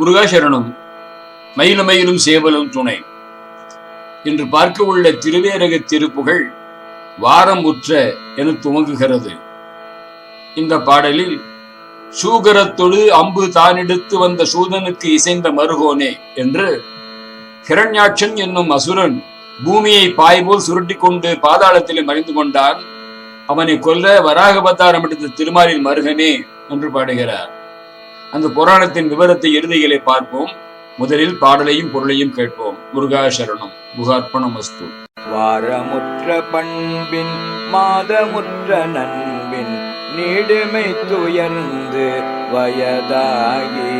முருகாசரணம் மயிலும் மயிலும் சேவலும் துணை. என்று பார்க்க உள்ள திருவேரக திருப்புகள் வாரம் உற்ற என துவங்குகிறது. இந்த பாடலில் சூகரத்தொடு அம்பு தானெடுத்து வந்த சூதனுக்கு இசைந்த மருகோனே என்று ஹிரண்யாட்சன் என்னும் அசுரன் பூமியை பாய் போல் சுருட்டி கொண்டு பாதாளத்திலே மறைந்து கொண்டான். அவனை கொல்ல வராகபத்தாரம் எடுத்த திருமாலின் மருகனே என்று பாடுகிறார். அந்த புராணத்தின் விவரத்தை இறுதிகளை பார்ப்போம். முதலில் பாடலையும் பொருளையும் கேட்போம். முருகா சரணம் முகார்ப்பணம் அஸ்து வாரமுற்ற பண்பின் மாதமுற்ற நண்பின் நீடுமை துயர்ந்து வயதாகி.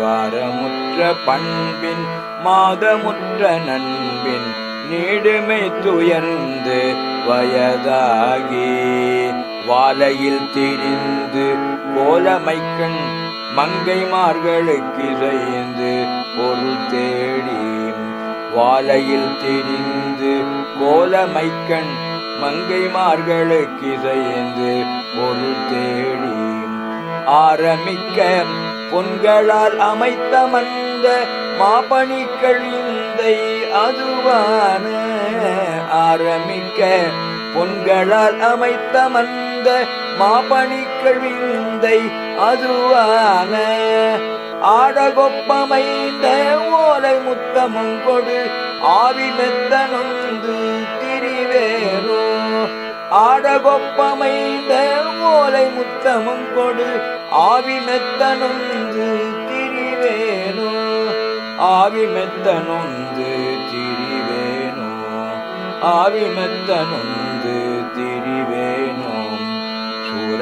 வாரமுற்ற பண்பின் மாதமுற்ற நண்பின் நீடுமை துயர்ந்து வயதாகி. வாலையில் திரிந்து கோலமைக்கண் மங்கைமார்களுக்கு இசைந்து பொருள் தேடி வாழையில் திரிந்து கோலமைக்கண் மங்கைமார்களுக்கு இசைந்து பொருள் தேடி ஆரம்பிக்க பொன்களால் அமைத்த மந்த மாபணிகள் இந்தை அதுவான ஆரம்பிக்க பொன்களால் அமைத்த மந்த மாபணிகள் விந்தை அதுவான ஆடகொப்பமைந்த ஓலை முத்தமும் கொடு ஆவி மெத்தனொந்து திரிவேரோ. ஆடகொப்பமைந்த ஓலை முத்தமும் கொடு ஆவி மெத்தனொந்து திரிவேனோ ஆவி மெத்தனொந்து திரிவேனோ ஆவி மெத்தனொந்து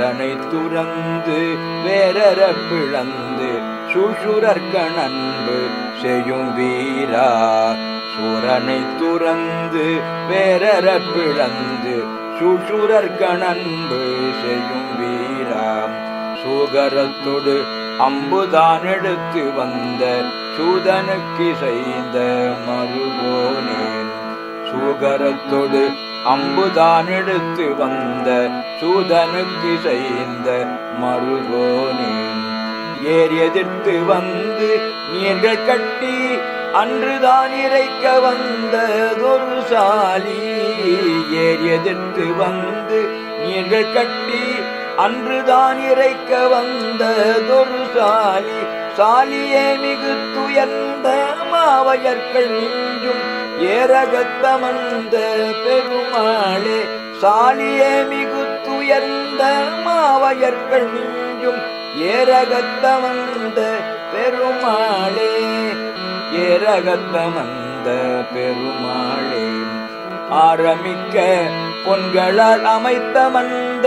சூரனை துறந்து வேறற பிளந்து சுஷுரர்க்க நண்பு செய்யும் வீரா. சுரனை துறந்து வேறற பிளந்து சுஷுரர்க்க நண்பு செய்யும் வீரா. சுகரத்தொடு அம்புதான் எடுத்து வந்த சூதனுக்கு செய்த மறுபோனேன். சுகரத்தொடு அம்புதான் எடுத்து வந்த சூதனுக்கு செய்த மறுகோனே ஏர் எதிர்த்து வந்து நீர்கள் கட்டி அன்றுதான் இறைக்க வந்ததொரு சாலி. ஏர் எதிர்த்து வந்து நீர்கள் கட்டி அன்றுதான் இறைக்க வந்ததொரு சாலி. சாலியே மிகு துயர்ந்த மாவையர்கள் நீங்கும் ஏரகத்தமந்த பெருமாளே சாலியே மிகுத்துயர்ந்த மாவையர்கள் நெஞ்சும் ஏரகத்தமந்த பெருமாளே. ஏரகத்தமந்த பெருமாளே ஆரமிக்க பொன்களால் அமைத்தமந்த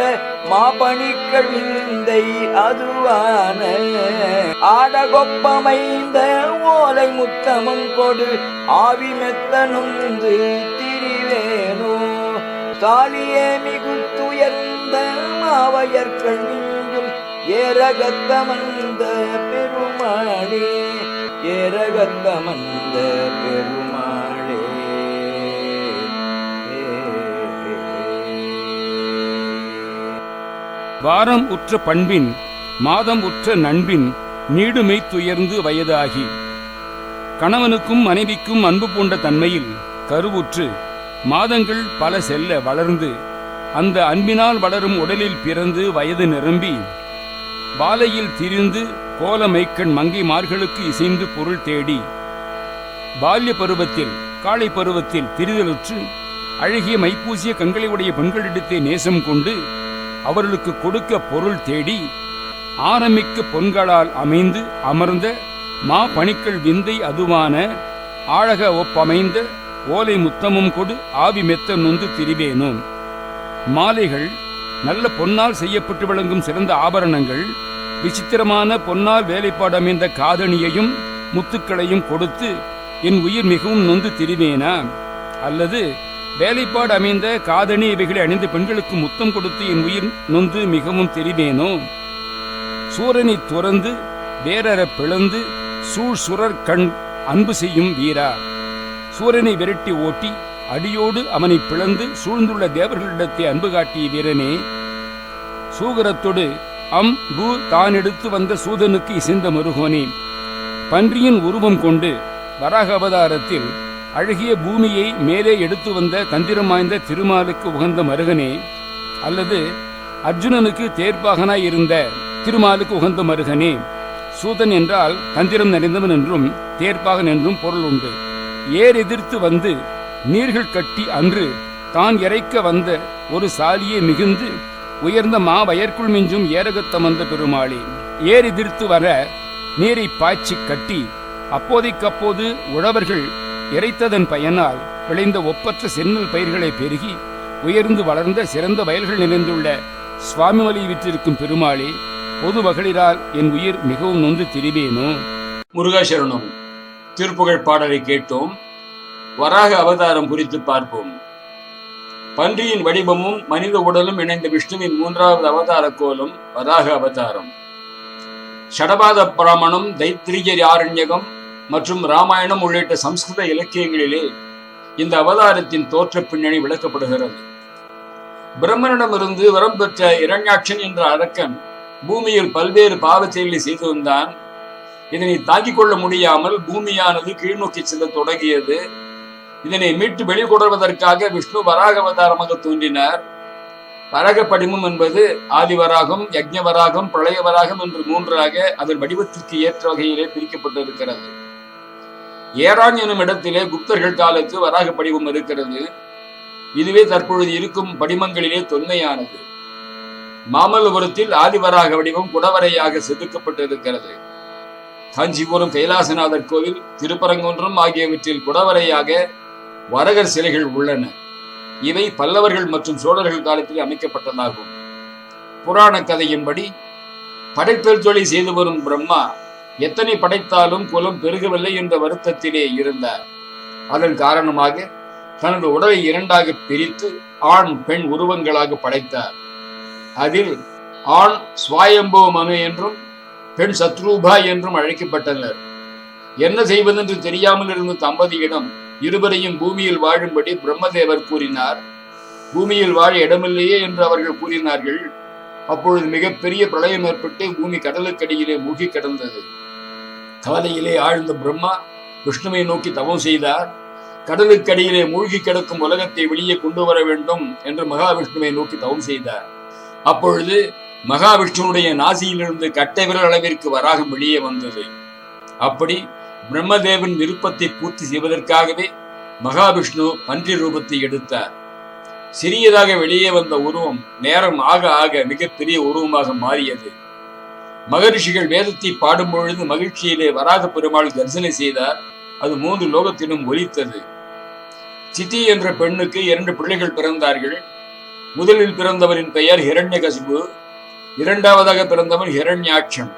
மந்த மாபணிக்கள் விந்தை அதுவான ஆடகொப்பமைந்த ஓலை முத்தமும் கொடு. ஆவி மெத்த திரிவேனோ. சாலியே மிகுத்துயர்ந்த மாவையர்கள் நீங்கும் ஏரகத்தமந்த பெருமாளே ஏரகத்தமந்த பெருமாளே வாரம் உற்ற பண்பின் மாதம் உற்ற நண்பின் நீடுமை துயர்ந்து வயதாகி. கணவனுக்கும் மனைவிக்கும் அன்பு பூண்ட தன்மையில் கருவுற்று மாதங்கள் பல செல்ல வளர்ந்து அந்த அன்பினால் வளரும் உடலில் பிறந்து வயது நிரம்பி பாலையில் திரிந்து கோலமைக்கண் மங்கைமார்களுக்கு இசைந்து பொருள் தேடி பால்ய பருவத்தில் காளை பருவத்தில் திரிதலுற்று அழகிய மைப்பூசிய கங்களை உடைய பெண்களிடத்தை நேசம் கொண்டு அவர்களுக்கு கொடுக்க பொருள் தேடி ஆரமிக்க பொன்களால் அமைந்து அமர்ந்த மா பணிக்கள் விந்தை அதுவான ஆழக ஒப்பமைந்த ஓலை முத்தமும் கொடு ஆவி மெத்த நொந்து திரிவேனோம் மாலைகள் நல்ல பொன்னால் செய்யப்பட்டு விளங்கும் சிறந்த ஆபரணங்கள் விசித்திரமான பொன்னால் வேலைப்பாடு அமைந்த காதணியையும் முத்துக்களையும் கொடுத்து என் உயிர் மிகவும் நொந்து திரிவேனா? அல்லது வேலைப்பாடு அமைந்த காதணி இவைகளை அணிந்த பெண்களுக்கு முத்தம் கொடுத்து என் உயிர் நொந்து மிகவும் தெரிவேனோ? சூரனை துறந்து வேறற பிளந்து சூழ் சுரர் கண் அன்பு செய்யும் வீரா. சூரனை விரட்டி ஓட்டி அடியோடு அவனை பிளந்து சூழ்ந்துள்ள தேவர்களிடத்தை அன்பு காட்டிய வீரனே. சூகரத்தொடு அம் பூ தான் எடுத்து வந்த சூதனுக்கு இசைந்த மருகோனே. பன்றியின் உருவம் கொண்டு வராக அவதாரத்தில் அழகிய பூமியை மேலே எடுத்து வந்த தந்திரம் வாய்ந்த திருமாலுக்கு உகந்த மருகனே அல்லது அர்ஜுனனுக்கு தேர்ப்பாகனாய் இருந்த திருமாலுக்கு உகந்த மருகனே சூதன் என்றால் தந்திரம் நிறைந்தவன் என்றும் தேர்ப்பாகன் என்றும் பொருள் உண்டு. ஏர் எதிர்த்து வந்து நீர்கள் கட்டி அன்று தான் இறைக்க வந்த ஒரு சாலியே மிகுந்து உயர்ந்த மா வயற்குள் மிஞ்சும் ஏரகத்தம் வந்த பெருமாளே ஏர் எதிர்த்து வர நீரை பாய்ச்சி கட்டி அப்போதைக்கப்போது உழவர்கள் இறைத்ததன் பயனால் விளைந்த ஒப்பற்ற சென்னல் பயிர்களை பெருகி உயர்ந்து வளர்ந்த சிறந்த வயல்கள் நிறைந்துள்ள சுவாமிமலை விற்றிருக்கும் பெருமாளே பொது மகளிரால் என் உயிர் மிகவும் நொந்து திரிவேனோ? முருகாசரணம். திருப்புகழ் பாடலை கேட்டோம். வராக அவதாரம் குறித்து பார்ப்போம். பன்றியின் வடிவமும் மனித உடலும் இணைந்த விஷ்ணுவின் மூன்றாவது அவதார கோலம் வராக அவதாரம். ஷடபாத பிராமணம் தைத்திரிய ஆரண்யகம் மற்றும் ராமாயணம் உள்ளிட்ட சம்ஸ்கிருத இலக்கியங்களிலே இந்த அவதாரத்தின் தோற்ற பின்னணி விளக்கப்படுகிறது. பிரம்மனிடமிருந்து வரம் பெற்ற இரண்யாட்சன் என்ற அரக்கன் பூமியில் பல்வேறு பாவச் செயல்களை செய்து வந்தான். இதனை தாங்கிக் கொள்ள முடியாமல் பூமியானது கீழ்நோக்கி செல்ல தொடங்கியது. இதனை மீட்டு வெளிக்கொணர்வதற்காக விஷ்ணு வராக அவதாரமாக தோன்றினார். வராக படிமம் என்பது ஆதிவராகம் யக்ஞவராகம் பிரளயவராகம் என்று மூன்றாக அதன் வடிவத்திற்கு ஏற்ற வகையிலே பிரிக்கப்பட்டிருக்கிறது. ஏரான் எனும் இடத்திலே குப்தர்கள் காலத்து வராக படிவம் இருக்கிறது. இதுவே தற்பொழுது இருக்கும் படிமங்களிலே தொன்மையானது. மாமல்லபுரத்தில் ஆதிவராக வடிவம் குடவரையாக செதுக்கப்பட்டிருக்கிறது. காஞ்சிபுரம் கைலாசநாதர் கோவில் திருப்பரங்குன்றம் ஆகியவற்றில் குடவரையாக வரகர் சிலைகள் உள்ளன. இவை பல்லவர்கள் மற்றும் சோழர்கள் காலத்தில் அமைக்கப்பட்டதாகும். புராண கதையின்படி படைத்தல் தொழில் செய்து வரும் பிரம்மா எத்தனை படைத்தாலும் குலம் பெருகவில்லை என்ற வருத்தத்திலே இருந்தார். அதன் காரணமாக தனது உடலை இரண்டாக பிரித்து ஆண் பெண் உருவங்களாக படைத்தார். அதில் ஆண் சுவாயம்போ மனு என்றும் பெண் சத்ரூபா என்றும் அழைக்கப்பட்டனர். என்ன செய்வதென்று தெரியாமல் இருந்த தம்பதியிடம் இருவரையும் பூமியில் வாழும்படி பிரம்மதேவர் கூறினார். பூமியில் வாழ இடமில்லையே என்று அவர்கள் கூறினார்கள். அப்பொழுது மிகப்பெரிய பிரளயம் ஏற்பட்டு பூமி கடலுக்கடியிலே மூழ்கி கிடந்தது. கவலையிலே ஆழ்ந்த பிரம்மா விஷ்ணுவை நோக்கி தவம் செய்தார். கடலுக்கடியிலே மூழ்கி கிடக்கும் உலகத்தை வெளியே கொண்டு வர வேண்டும் என்று மகாவிஷ்ணுவை நோக்கி தவம் செய்தார். அப்பொழுது மகாவிஷ்ணுனுடைய நாசியிலிருந்து கட்டை விரல் அளவிற்கு வராகம் வெளியே வந்தது. அப்படி பிரம்மதேவன் விருப்பத்தை பூர்த்தி செய்வதற்காகவே மகாவிஷ்ணு பன்றி ரூபத்தை எடுத்தார். சிறியதாக வெளியே வந்த உருவம் நேரம் ஆக ஆக மிகப்பெரிய உருவமாக மாறியது. மகரிஷிகள் வேதத்தை பாடும் பொழுது மகிழ்ச்சியிலே வராக பெருமாள் கர்ஜனை செய்தார். அது மூன்று லோகத்திலும் ஒலித்தது. சித்தி என்ற பெண்ணுக்கு இரண்டு பிள்ளைகள் பிறந்தார்கள். முதலில் பிறந்தவரின் பெயர் ஹிரண்யகசிபு இரண்டாவதாக பிறந்தவன் ஹிரண்யாட்சன்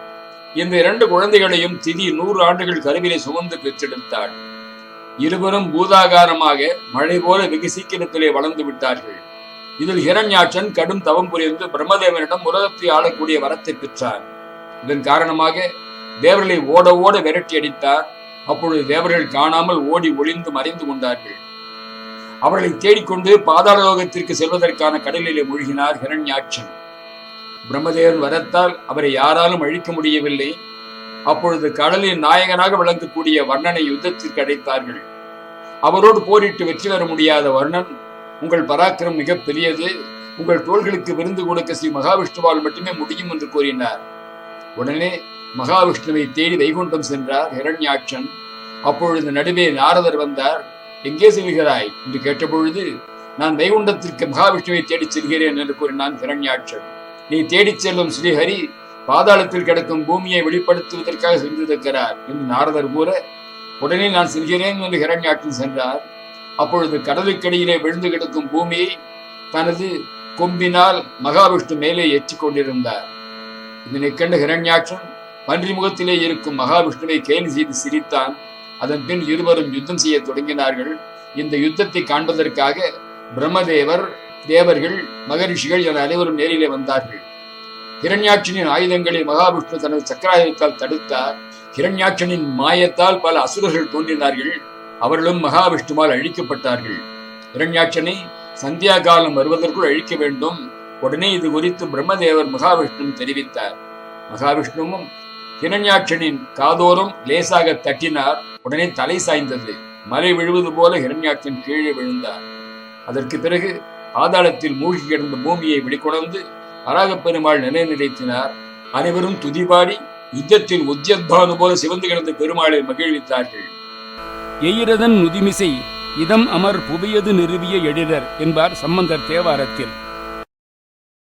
இந்த இரண்டு குழந்தைகளையும் திதி நூறு ஆண்டுகள் கருவிலை சுமந்து பெற்றெடுத்தாள். இருவரும் பூதாகாரமாக மழை போல வெகு சீக்கிரத்திலே வளர்ந்து விட்டார்கள். இதில் ஹிரண்யாட்சன் கடும் தவம் புரிந்து பிரம்மதேவனிடம் உலகத்தை ஆளக்கூடிய வரத்தை பெற்றார் இதன் காரணமாக தேவர்களை ஓட ஓட விரட்டி அடித்தார். அப்பொழுது தேவர்கள் காணாமல் ஓடி ஒளிந்து மறைந்து கொண்டார்கள். அவர்களை தேடிக்கொண்டு பாதாள லோகத்திற்கு செல்வதற்கான கடலிலே மூழ்கினார் ஹிரண்யாட்சன் பிரம்மதேவன் வரத்தால் அவரை யாராலும் அழிக்க முடியவில்லை. அப்பொழுது கடலின் நாயகனாக விளங்கக்கூடிய வர்ணனை யுத்தத்திற்கு அடைத்தார்கள் அவரோடு போரிட்டு வெற்றி பெற முடியாத வர்ணன் உங்கள் பராக்கிரம் மிக பெரியது. உங்கள் தோள்களுக்கு விருந்து கொடுக்க ஸ்ரீ மகாவிஷ்ணுவால் மட்டுமே முடியும் என்று கூறினார். உடனே மகாவிஷ்ணுவை தேடி வைகுண்டம் சென்றார் ஹிரண்யாட்சன். அப்பொழுது நடுவே நாரதர் வந்தார் எங்கே செல்கிறாய்? என்று கேட்டபொழுது நான் வைகுண்டத்திற்கு மகாவிஷ்ணுவை தேடிச் செல்கிறேன் என்று கூறினான் ஹிரண்யாட்சன். நீ தேடிச் செல்லும் ஸ்ரீஹரி பாதாளத்தில் கிடக்கும் பூமியை வெளிப்படுத்துவதற்காக சென்றிருக்கிறார் என்று நாரதர் கூற உடனே நான் செல்கிறேன் என்று ஹிரண்யாட்சன் சென்றார். அப்பொழுது கடலுக்கடியிலே விழுந்து கிடக்கும் பூமியை தனது கொம்பினால் மகாவிஷ்ணு மேலே ஏற்றிக் கொண்டிருந்தார். இதனை கண்ட ஹிரண்யாட்சன் பன்றி முகத்திலே இருக்கும் மகாவிஷ்ணுவை கேலி செய்து சிரித்தான். அதன் பின் இருவரும் யுத்தம் செய்ய தொடங்கினார்கள். இந்த யுத்தத்தை காண்பதற்காக பிரம்மதேவர் தேவர்கள் மகரிஷிகள் என அனைவரும் நேரிலே வந்தார்கள். ஹிரண்யாட்சனின் ஆயுதங்களை மகாவிஷ்ணு தனது சக்கராயுதத்தால் தடுத்தார். ஹிரண்யாட்சனின் மாயத்தால் பல அசுரர்கள் தோன்றினார்கள். அவர்களும் மகாவிஷ்ணுவால் அழிக்கப்பட்டார்கள். ஹிரண்யாட்சனை சந்தியா காலம் வருவதற்குள் அழிக்க வேண்டும். உடனே இது குறித்து பிரம்மதேவர் மகாவிஷ்ணு தெரிவித்தார். மகாவிஷ்ணுவும் ஹிரண்யாட்சனின் காதோரம் லேசாக தட்டினார். உடனே தலை சாய்ந்தது. மலை விழுவது போல ஹிரண்யாட்சன் கீழே விழுந்தார். அதற்கு பிறகு பாதாளத்தில் மூழ்கி கிடந்த பூமியை வெளிக்கொணர்ந்து வராகப் பெருமாள் நிலை நிலைத்தினார் அனைவரும் துதிபாடி யுத்தத்தில் உத்யத்பானு போல சிவந்து கிடந்த பெருமாளை மகிழ்வித்தார்கள். எயிரதன் நுதிமிசை இதம் அமர் புவியது நிறுவிய எழிலர் என்பார் சம்பந்தர் தேவாரத்தில்.